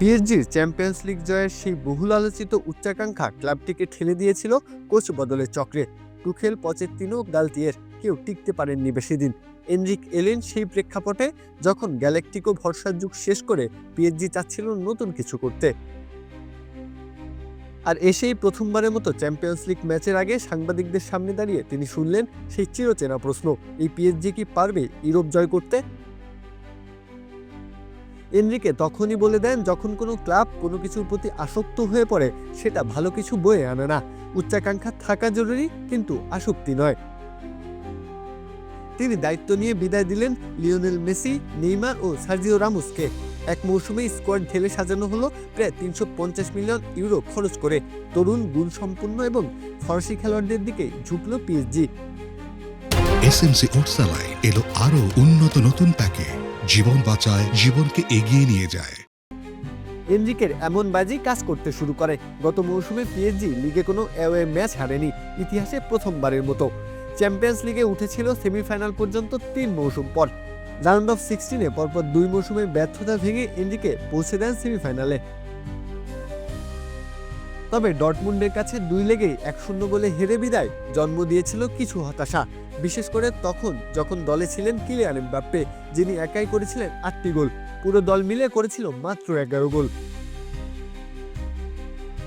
পিএসজির champions league জয়ের সেই বহুল আলোচিত উচ্চাকাঙ্ক্ষা ক্লাবটিকে ঠেলে দিয়েছিল কোচ বদলের চক্রে। টুখেল, পচেত্তিনো, গালতিয়ের কেউ টিকতে পারেননি বেশি দিন। এনরিক এলেন সেই প্রেক্ষাপটে যখন গ্যালাকটিকো ভরসার যুগ শেষ করে পিএসজি চাচ্ছিল নতুন কিছু করতে। আর এসেই প্রথমবারের মতো চ্যাম্পিয়ন্স লিগ ম্যাচের আগে সাংবাদিকদের সামনে দাঁড়িয়ে তিনি শুনলেন সেই চিরচেনা প্রশ্ন, এই পিএসজি কি পারবে ইউরোপ জয় করতে? এনরিকে তখনই বলে দেন, যখন কোনো ক্লাব কোনো কিছুর প্রতি আসক্ত হয়ে পড়ে, সেটা ভালো কিছু বয়ে আনে না। উচ্চাকাঙ্ক্ষা থাকা জরুরি, কিন্তু আসক্তি নয়। তিনি দায়িত্ব নিয়ে বিদায় দিলেন লিওনেল মেসি, নেইমার ও সার্জিও রামুসকে। এক মৌসুমে স্কোয়াড ঢেলে সাজানো হলো প্রায় তিনশো পঞ্চাশ মিলিয়ন ইউরো খরচ করে। তরুণ, গুণসম্পন্ন এবং ফরাসি খেলোয়াড়দের দিকে ঝুঁকল পিএসজি। এসএমসি ওটসালাই এলো আরও উন্নত নতুন প্যাকে। জীবন বাঁচায়, জীবনকে এগিয়ে নিয়ে যায়। এনরিকের এমন বাজি কাজ করতে শুরু করে। গত মৌসুমে পিএসজি লিগে কোনো অ্যাওয়ে ম্যাচ হারেনি, ইতিহাসে প্রথমবারের মতো। চ্যাম্পিয়ন্স লিগে উঠেছিল সেমিফাইনাল পর্যন্ত তিন মৌসুম পর। রাউন্ড অফ সিক্সটিনে পরপর দুই মৌসুমে ব্যর্থতা ভেঙে এনরিকে পৌঁছে দেন সেমিফাইনালে তবে ডটমুন্ডের কাছে দুই লেগেই এক শূন্য গোলে হেরে বিদায় জন্ম দিয়েছিল কিছু হতাশা। বিশেষ করে তখন যখন দলে ছিলেন কিলিয়ান এমবাপ্পে, যিনি একাই করেছিলেন আটটি গোল। পুরো দল মিলে করেছিল মাত্র এগারো গোল।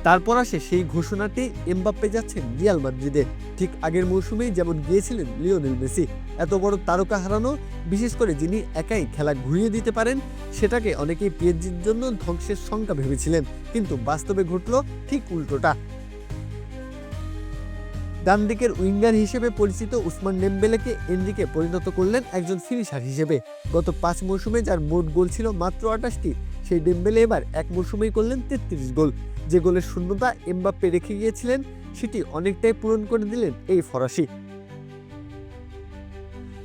তারপর আসে সেই ঘোষণাটি এমবাপ্পে যাচ্ছেন রিয়াল মাদ্রিদে। ঠিক আগের মৌসুমেই যেমন গিয়েছিলেন লিওনেল মেসি, এত বড় তারকা হারানো, বিশেষ করে যিনি একাই খেলা ঘুরিয়ে দিতে পারেন, সেটাকে অনেকেই পিএসজির জন্য ধ্বংসের শঙ্কা ভেবেছিলেন। কিন্তু বাস্তবে ঘটল ঠিক উল্টোটা। ডান দিকের উইঙ্গার হিসেবে পরিচিত উসমান ডেম্বেলেকে এনরিকে পরিণত করলেন একজন ফিনিশার হিসেবে। গত পাঁচ মৌসুমে যার মোট গোল ছিল মাত্র আটাশটি সেই ডেম্বেলে এবার এক মৌসুমেই করলেন তেত্রিশ গোল। যে গোলের শূন্যতা এমবাপ্পে রেখে গিয়েছিলেন, সেটি অনেকটাই পূরণ করে দিলেন এই ফরাসি।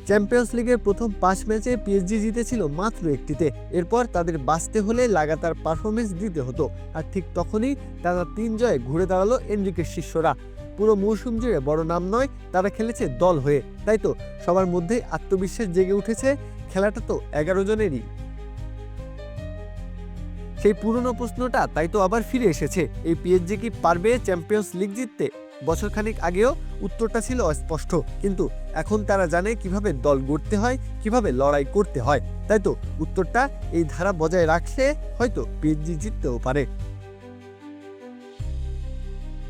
চ্যাম্পিয়ন্স লিগের প্রথম পাঁচ ম্যাচে পিএসজি জিতেছিল মাত্র একটিতে। এরপর তাদের বাঁচতে হলে লাগাতার পারফরমেন্স দিতে হতো। আর ঠিক তখনই তারা তিন জয়ে ঘুরে দাঁড়াল এনরিকের শিষ্যরা। পুরো মৌসুম জুড়ে বড় নাম নয়, তারা খেলেছে দল হয়ে। তাই তো, সবার মধ্যেই আত্মবিশ্বাস জেগে উঠেছে খেলাটা তো এগারো জনেরই। সেই পুরনো প্রশ্নটা তাই তো আবার ফিরে এসেছে। এই পিএসজি কি পারবে চ্যাম্পিয়ন্স লিগ জিততে? বছরখানিক আগেও উত্তরটা ছিল অস্পষ্ট, কিন্তু এখন তারা জানে কীভাবে দল গড়তে হয়, কীভাবে লড়াই করতে হয়। তাই তো, উত্তরটা এই ধারা বজায় রাখলে হয়তো পিএসজি জিততেও পারে।